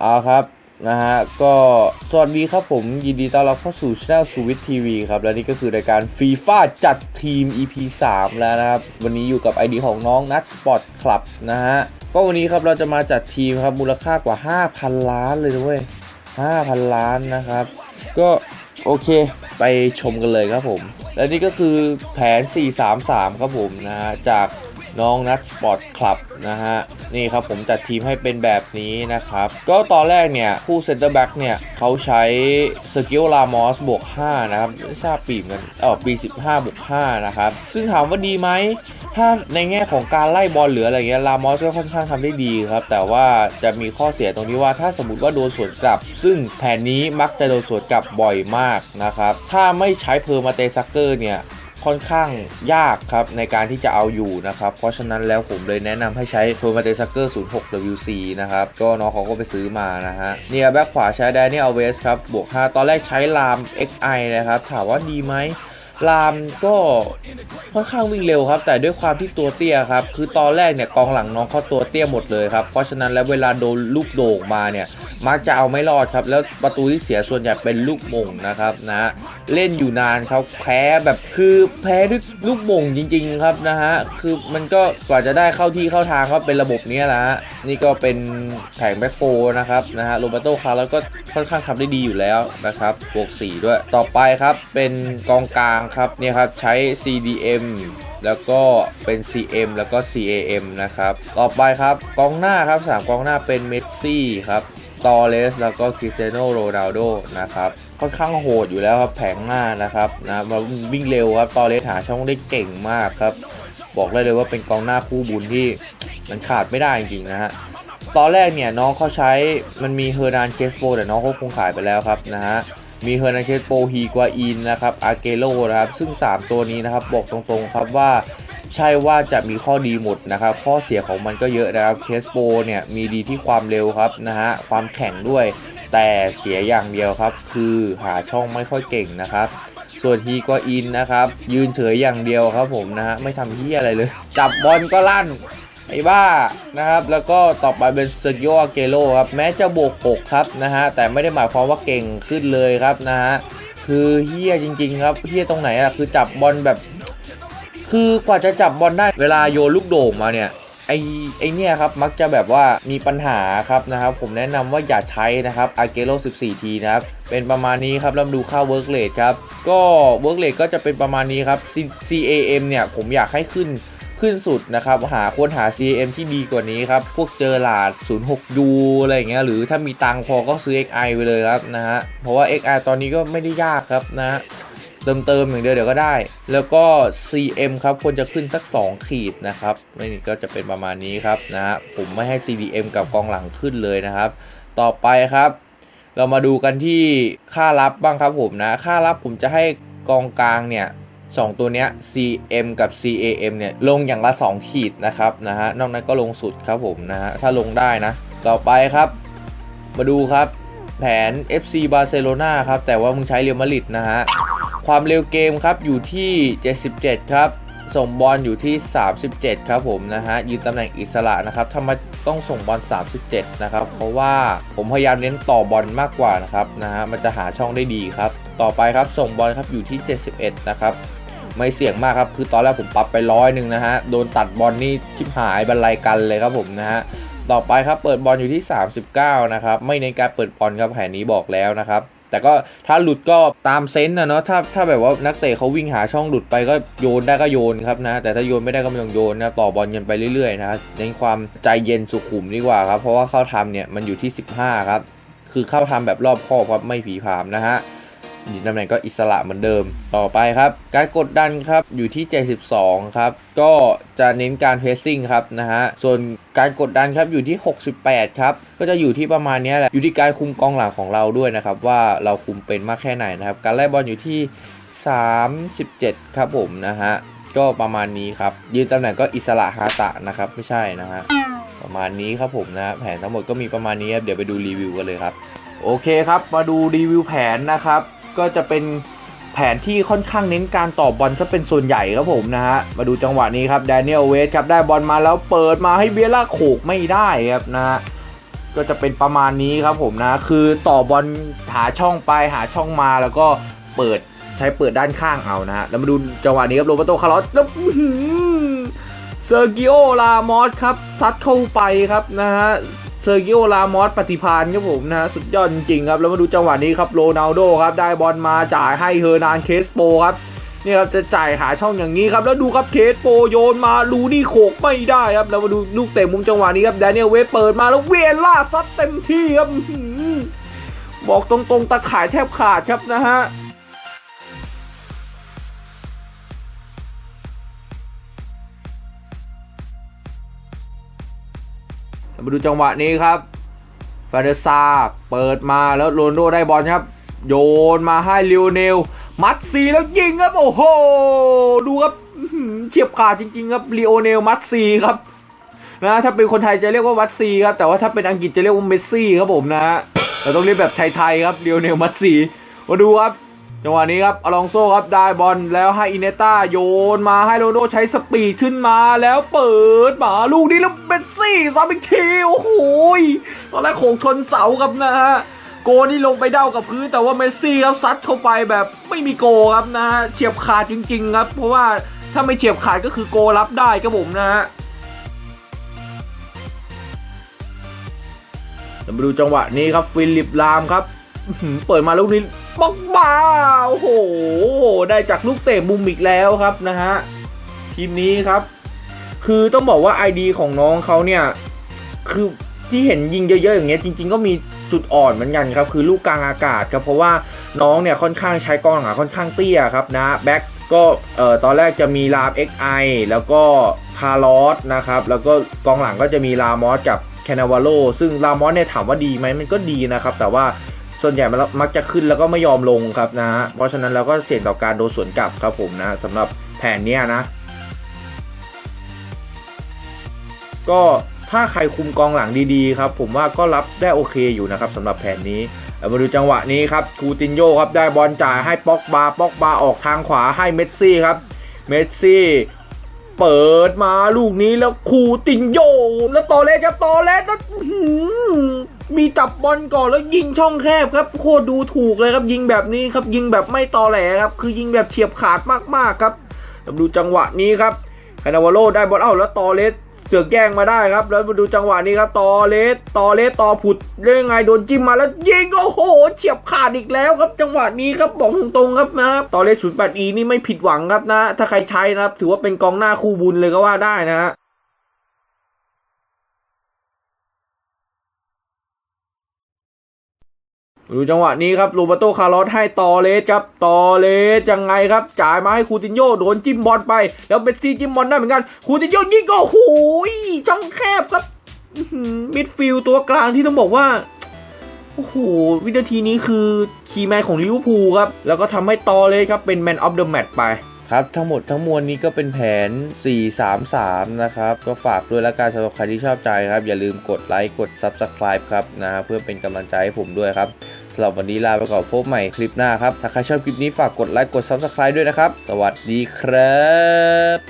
เอาครับนะฮะก็สวัสดีครับผมยินดีต้อนรับเข้าสู่ช่องสูวิททีวีครับและนี่ก็คือรายการฟีฟ่าจัดทีม EP 3 แล้วนะครับ วันนี้อยู่กับ ID ของน้องนัทสปอร์ตคลับนะฮะก็วันนี้ครับเราจะมาจัดทีมครับมูลค่ากว่า 5,000 ล้านเลยนะเว้ย5,000 ล้านนะครับ ก็โอเคไปชมกันเลยครับผม และนี่ก็คือแผน 433 ครับผมนะฮะจาก น้องนัทสปอร์ตคลับนะฮะ นี่ครับผมจัดทีมให้เป็นแบบนี้นะครับ ก็ตอนแรกเนี่ย คู่เซนเตอร์แบ็กเนี่ยเขาใช้สกิลลามอสบวก 5 นะครับไม่ทราบปีมันเออปี 15บวก5นะครับ ซึ่งถามว่าดีไหม ถ้าในแง่ของการไล่บอลหรืออะไรเงี้ยลามอสก็ค่อนข้างทำได้ดีครับ แต่ว่าจะมีข้อเสียตรงที่ว่าถ้าสมมติว่าโดนสวนกลับ ซึ่งแผนนี้มักจะโดนสวนกลับบ่อยมากนะครับถ้าไม่ใช้เพอร์มาเตซักเกอร์เนี่ย ค่อนข้างยากครับในการที่จะเอาอยู่นะครับ เพราะฉะนั้นแล้วผมเลยแนะนำให้ใช้ p e r m a t e s u c k e r 06 WC นะครับ ก็น้องเขาก็ไปซื้อมานะฮะเนี่ยแบ็คขวาใช้แดนนี่เอาเวสครับบวก 5 ตอนแรกใช้ลาม XI นะครับ ถามว่าดีไหม ลามก็ค่อนข้างวิ่งเร็วครับ แต่ด้วยความที่ตัวเตี้ยครับ คือตอนแรกเนี่ยกองหลังน้องเขาตัวเตี้ยหมดเลยครับ เพราะฉะนั้นแล้วเวลาโดนลูกโด่งมาเนี่ย มักจะเอาไม่รอดครับ แล้วประตูที่เสียส่วนใหญ่เป็นลูกมงนะครับนะเล่นอยู่นานเขาแพ้แบบคือแพ้ด้วยลูกมงจริง ๆ ครับนะฮะคือมันก็กว่าจะได้เข้าที่เข้าทางก็เป็นระบบนี้แหละฮะนี่ก็เป็นแผงแบ็คโฟนะครับนะฮะโรเบโตคาร์แล้วก็ค่อนข้างทำได้ดีอยู่แล้วนะครับบวก4ด้วย ต่อไปครับเป็นกองกลางครับเนี่ยครับใช้ CDM แล้วก็เป็น CM แล้วก็ CAM นะครับ ต่อไปครับกองหน้าครับสามกองหน้าเป็นเมสซี่ครับตอเรสแล้วก็คริสเตียโนโรนัลโดนะครับค่อนข้างโหดอยู่แล้วครับแผงหน้านะครับนะมาวิ่งเร็วครับตอเรสหาช่องได้เก่งมากครับ บอกได้เลยว่าเป็นกองหน้าคู่บุญที่มันขาดไม่ได้จริงๆนะฮะตอนแรกเนี่ยน้องเขาใช้มันมีเฮอร์นานเคสโปแต่น้องเขาคงขายไปแล้วครับนะฮะ มีเฮอร์นานเคสโปฮีกวาอินนะครับอาเกโลนะครับ ซึ่ง 3 ตัวนี้นะครับบอกตรงๆครับว่าใช่ว่าจะมีข้อดีหมดนะครับ ข้อเสียของมันก็เยอะนะครับเคสโปเนี่ยมีดีที่ความเร็วครับนะฮะความแข็งด้วย แต่เสียอย่างเดียวครับ คือหาช่องไม่ค่อยเก่งนะครับ ส่วนฮีกวาอินนะครับ ยืนเฉยอย่างเดียวครับผมนะฮะไม่ทำเฮียอะไรเลย จับบอลก็ลั่น ไอ้บ้านะครับ แล้วก็ต่อไปเป็นเซอร์กิโออาเกโลครับ แม้จะบวก 6 ครับนะฮะ แต่ไม่ได้หมายความว่าเก่งขึ้นเลยครับนะฮะ คือเฮี้ยจริง ๆ ครับเฮี้ยตรงไหนอะคือจับบอลแบบ คือกว่าจะจับบอลได้เวลาโยนลูกโด่งมาเนี่ยไอ้ไอ้เนี่ยครับมักจะแบบว่ามีปัญหาครับนะครับ ผมแนะนำว่าอย่าใช้นะครับอาเกโ o 14 ทีนะครับ เป็นประมาณนี้ครับแล้วมาดูค่า work rate ครับ ก็ work rate ก็จะเป็นประมาณนี้ครับ CAM เนี่ยผมอยากให้ขึ้น ขึ้นสุดนะครับหาควรหา CAM ที่ดีกว่านี้ครับ พวกเจอหลาด 06U อะไรอย่างเงี้ยหรือถ้ามีตังพอก็ซื้อ XI ไปเลยครับนะฮะเพราะว่า XI ตอนนี้ก็ไม่ได้ยากครับนะฮะเติมเติมอย่างเดียวเดี๋ยวก็ได้ แล้วก็ CM ครับควรจะขึ้นสัก 2 ขีดนะครับนี่ก็จะเป็นประมาณนี้ครับนะฮะผมไม่ให้ CDM กับกองหลังขึ้นเลยนะครับ ต่อไปครับ เรามาดูกันที่ค่ารับบ้างครับผมนะ ค่ารับผมจะให้กองกลางเนี่ย สองตัวเนี้ย CM กับ CAM เนี่ยลงอย่างละ 2 ขีดนะครับนะฮะนอกนั้นก็ลงสุดครับผมนะฮะถ้าลงได้นะ ต่อไปครับ มาดูครับแผน FC บาร์เซโลนาครับ แต่ว่ามึงใช้เรอัลมาดริดนะฮะ ความเร็วเกมครับอยู่ที่ 77 ครับ ส่งบอลอยู่ที่ 37 ครับผมนะฮะยืนตำแหน่งอิสระนะครับทำไม ต้องส่งบอล 37 นะครับ เพราะว่าผมพยายามเน้นต่อบอลมากกว่านะครับนะฮะมันจะหาช่องได้ดีครับ ต่อไปครับส่งบอลครับอยู่ที่ 71 นะครับไม่เสี่ยงมากครับ คือตอนแรกผมปรับไปร้อยหนึ่งนะฮะ โดนตัดบอลนี่ชิบหายบรรลัยกันเลยครับผมนะฮะ ต่อไปครับเปิดบอลอยู่ที่ 39 นะครับ ไม่เน้นการเปิดบอลครับแผนนี้บอกแล้วนะครับ แต่ก็ถ้าหลุดก็ตามเซนต์นะเนาะถ้าถ้าแบบว่านักเตะเขาวิ่งหาช่องหลุดไปก็โยนได้ก็โยนครับนะ แต่ถ้าโยนไม่ได้ก็ไม่ต้องโยนนะต่อบอลกันไปเรื่อยๆนะครับเน้นความใจเย็นสุขุมดีกว่าครับ เพราะว่าเข้าทำเนี่ยมันอยู่ที่ 15 ครับ คือเข้าทำแบบรอบคอบครับไม่ผีผามนะฮะ ตำแหน่งก็อิสระเหมือนเดิม ต่อไปครับ การกดดันครับอยู่ที่ 72 ครับ ก็จะเน้นการเพสซิ่งครับนะฮะ ส่วนการกดดันครับอยู่ที่ 68 ครับ ก็จะอยู่ที่ประมาณนี้แหละ อยู่ที่การคุมกองหลังของเราด้วยนะครับ ว่าเราคุมเป็นมากแค่ไหนนะครับ การไล่บอลอยู่ที่ 37 ครับผมนะฮะ ก็ประมาณนี้ครับ ยืนตำแหน่งก็อิสระฮาตะนะครับ ไม่ใช่นะฮะ ประมาณนี้ครับผมนะ แผนทั้งหมดก็มีประมาณนี้ครับ เดี๋ยวไปดูรีวิวกันเลยครับ โอเคครับ มาดูรีวิวแผนนะครับ ก็จะเป็นแผนที่ค่อนข้างเน้นการต่อบอลซะเป็นส่วนใหญ่ครับผมนะฮะ มาดูจังหวะนี้ครับแดเนียลเวสครับได้บอลมาแล้วเปิดมาให้เบียร่าโขกไม่ได้ครับนะฮะก็จะเป็นประมาณนี้ครับผมนะ คือต่อบอลหาช่องไปหาช่องมาแล้วก็เปิดใช้เปิดด้านข้างเอานะฮะแล้วมาดูจังหวะนี้ครับโรเบโตคาร์ลอสแล้วเซอร์กิโอลามอสครับซัดเข้าไปครับนะฮะ เซอร์กิโอลามอสปฏิพานครับผมนะฮะสุดยอดจริงครับ แล้วมาดูจังหวะนี้ครับโรนัลโดครับได้บอลมาจ่ายให้เฮอร์นานเคสโปครับนี่ครับจะจ่ายหาช่องอย่างนี้ครับแล้วดูครับเคสโปโยนมาลูนี่โขกไม่ได้ครับแล้วมาดูลูกเตะมุมจังหวะนี้ครับแดเนียลเวเปิดมาแล้วเวล่าซัดเต็มที่ครับบอกตรงๆตะข่ายแทบขาดครับนะฮะ มาดูจังหวะนี้ครับฟาเดซาเปิดมาแล้วโรนโดได้บอลครับ โยนมาให้ลิโอเนล มัดซีแล้วยิงครับ โอ้โห ดูครับเฉียบขาดจริง ๆ ครับลิโอเนลมัดซีครับนะถ้าเป็นคนไทยจะเรียกว่ามัดซีครับ แต่ว่าถ้าเป็นอังกฤษจะเรียกว่าเมสซี่ครับผมนะฮะเราต้องเรียกแบบไทยๆครับลิโอเนลมัดซีมาดูครับ จังหวะนี้ครับอลองโซครับได้บอลแล้วให้อินเนต้าโยนมาให้โรนลโดใช้สปีดขึ้นมาแล้วเปิดมาลูกนี้แล้วเมสซี่ซ้ำอีกทีโอ้โหตอนแรกโขงชนเสาครับนะฮะโกนี่ลงไปเด้ากับพื้นแต่ว่าเมสซี่ครับซัดเข้าไปแบบไม่มีโกครับนะฮะเฉียบขาดจริง ๆ ครับ เพราะว่าถ้าไม่เฉียบขาดก็คือโกรับได้ครับผมนะฮะเรามาดูจังหวะนี้ครับฟิลิปลามครับเปิดมาลูกนี้ บอกบ้าโอ้โห ได้จากลูกเตะมุมอีกแล้วครับนะฮะ ทีมนี้ครับ คือต้องบอกว่า ID ของน้องเขาเนี่ย คือที่เห็นยิงเยอะ ๆ อย่างเงี้ยจริง ๆ ก็มีจุดอ่อนเหมือนกันครับ คือลูกกลางอากาศครับ เพราะว่าน้องเนี่ยค่อนข้างใช้กองหลังค่อนข้างเตี้ยครับนะแบ็กก็เอ่อตอนแรกจะมีลาม XI แล้วก็คาร์ลอสนะครับ แล้วก็กองหลังก็จะมีลามอสกับแคนาวาโลซึ่งลามอสเนี่ยถามว่าดีไหมมันก็ดีนะครับ แต่ว่า ส่วนใหญ่มันมักจะขึ้นแล้วก็ไม่ยอมลงครับนะฮะเพราะฉะนั้นเราก็เสี่ยงต่อการโดนสวนกลับครับผมนะสำหรับแผนเนี้ยนะ ก็ถ้าใครคุมกองหลังดีๆครับ ผมว่าก็รับได้โอเคอยู่นะครับสำหรับแผนนี้มาดูจังหวะนี้ครับคูตินโยครับได้บอลจ่ายให้ป็อกบาป็อกบาออกทางขวาให้เมสซี่ครับเมสซี่เปิดมาลูกนี้แล้วคูตินโยแล้วต่อเลสครับต่อเลสแล้ว มีจับบอลก่อนแล้วยิงช่องแคบครับโคตรดูถูกเลยครับยิงแบบนี้ครับยิงแบบไม่ตอแหลครับคือยิงแบบเฉียบขาดมากๆครับเราดูจังหวะนี้ครับคานาวาโลได้บอลเอ้าแล้วต่อเลสเสือกแย่งมาได้ครับ แล้วมาดูจังหวะนี้ครับต่อเลสต่อเลสต่อผุดเรื่องไงโดนจิ้มมาแล้วยิงโอ้โหเฉียบขาดอีกแล้วครับ จังหวะนี้ครับบอกตรงๆครับนะครับต่อเลสศูนย์แปดอีนี่ไม่ผิดหวังครับนะ ถ้าใครใช้นะครับ ถือว่าเป็นกองหน้าคู่บุญเลยก็ว่าได้นะฮะ ดูจังหวะนี้ครับโรเบโตคาร์ลอสให้ต่อเลสครับต่อเลสยังไงครับ จ่ายมาให้คูตินโยโดนจิ้มบอลไป แล้วเบสซี่จิ้มบอลได้เหมือนกันคูตินโยยิงก็โอ้โหยช่องแคบครับมิดฟิลด์ตัวกลางที่ต้องบอกว่าโอ้โห วินาทีนี้คือคีย์แมนของลิเวอร์พูลครับ แล้วก็ทำให้ตอเลสครับ เป็นแมนออฟเดอะแมตช์ไปครับ ทั้งหมดทั้งมวลนี้ก็เป็นแผน 4-3-3 นะครับ ก็ฝากด้วยละกันสำหรับใครที่ชอบใจครับ อย่าลืมกดไลค์ กด Subscribe ครับนะบเพื่อเป็นกำลังใจให้ผมด้วยครับ สำหรับวันนี้ลาไปก่อนพบใหม่คลิปหน้าครับ ถ้าใครชอบคลิปนี้ฝากกดไลค์กด Subscribe ด้วยนะครับ สวัสดีครับ